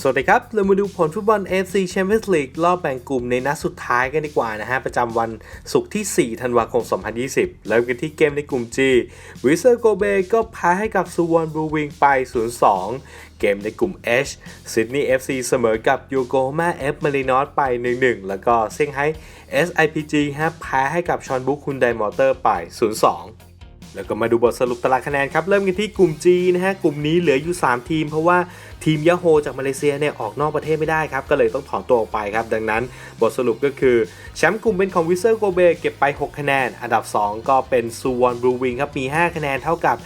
สวัสดีครับ เรามาดูผลฟุตบอล AFC Champions League รอบแบ่งกลุ่มในนัดสุดท้ายกันดีกว่านะฮะ ประจำวันศุกร์ที่ 4 ธันวาคม 2020เริ่มกันที่เกมในกลุ่ม G วิเซอร์โกเบก็แพ้ให้กับซูวอนบลูวิงไป 0-2 เกมในกลุ่ม H ซิดนีย์ FC เสมอกับยูโกฮาม่า F มารินอสไป 1-1 แล้วก็เซี่ยงไฮ้ SIPG ฮะแพ้ให้กับชอนบุกคุนไดมอเตอร์ไป 0-2 แล้วก็มาดูบทสรุปตารางคะแนนครับ เริ่มกันที่กลุ่ม G นะฮะ กลุ่มนี้เหลืออยู่ 3 ทีม เพราะว่าทีมยาโฮจากมาเลเซียเนี่ยออกนอกประเทศไม่ได้ครับ ก็เลยต้องถอนตัวออกไปครับ ดังนั้นบทสรุปก็คือ แชมป์กลุ่มเป็นของวิเซอร์โกเบเก็บไป 6 คะแนน อันดับ 2 ก็เป็นซูวอนบลูวิงครับ มี 5 คะแนนเท่ากับ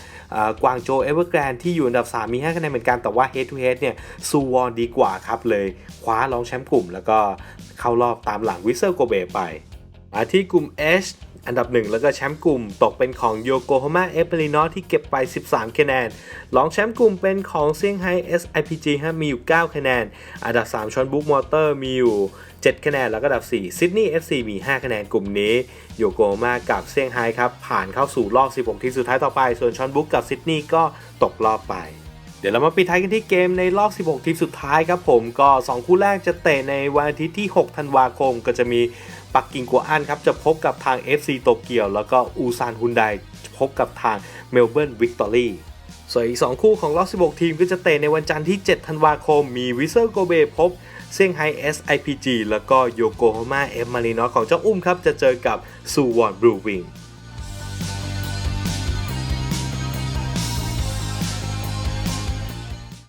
กวางโจเอเวอร์แกรนที่อยู่อันดับ 3 มี 5 คะแนนเหมือนกันแต่ว่า head to head เนี่ยซูวอนดีกว่าครับเลยคว้ารองแชมป์กลุ่ม แล้วก็เข้ารอบตามหลังวิเซอร์โกเบไปมาที่กลุ่ม H อันดับ 1 แล้วก็แชมป์กลุ่มตกเป็นของโยโกฮาม่าเอเปรินอที่เก็บไป 13 คะแนน รองแชมป์กลุ่มเป็นของเซี่ยงไฮ้ SIPG ฮะมีอยู่ 9 คะแนน อันดับ 3 ชอนบุ๊กมอเตอร์มีอยู่ 7 คะแนน แล้วก็อันดับ 4 ซิดนีย์ FC มี 5 คะแนนกลุ่มนี้ โยโกฮาม่ากับเซี่ยงไฮ้ครับผ่านเข้าสู่รอบ 16 ทีมสุดท้ายต่อไป ส่วนชอนบุ๊กกับซิดนีย์ก็ตกรอบไป เดี๋ยวเรามาปิดท้ายกันที่เกมในรอบ 16 ทีมสุดท้ายครับผมก็ 2 คู่แรกจะเตะในวันอาทิตย์ที่ 6 ธันวาคม ก็จะมีปักกิ่งกัวอันครับ จะพบกับทาง FC โตเกียว แล้วก็อูซานฮุนไดพบกับทางเมลเบิร์นวิกตอรี่ส่วนอีก 2 คู่ของรอบ 16 ทีมก็จะเตะในวันจันทร์ที่ 7 ธันวาคม มีวิเซอร์โกเบพบเซี่ยงไฮ้ SIPG แล้วก็โยโกฮาม่าเอฟมารีนอของเจ้าอุ้มครับ จะเจอกับซูวอนบลูวิง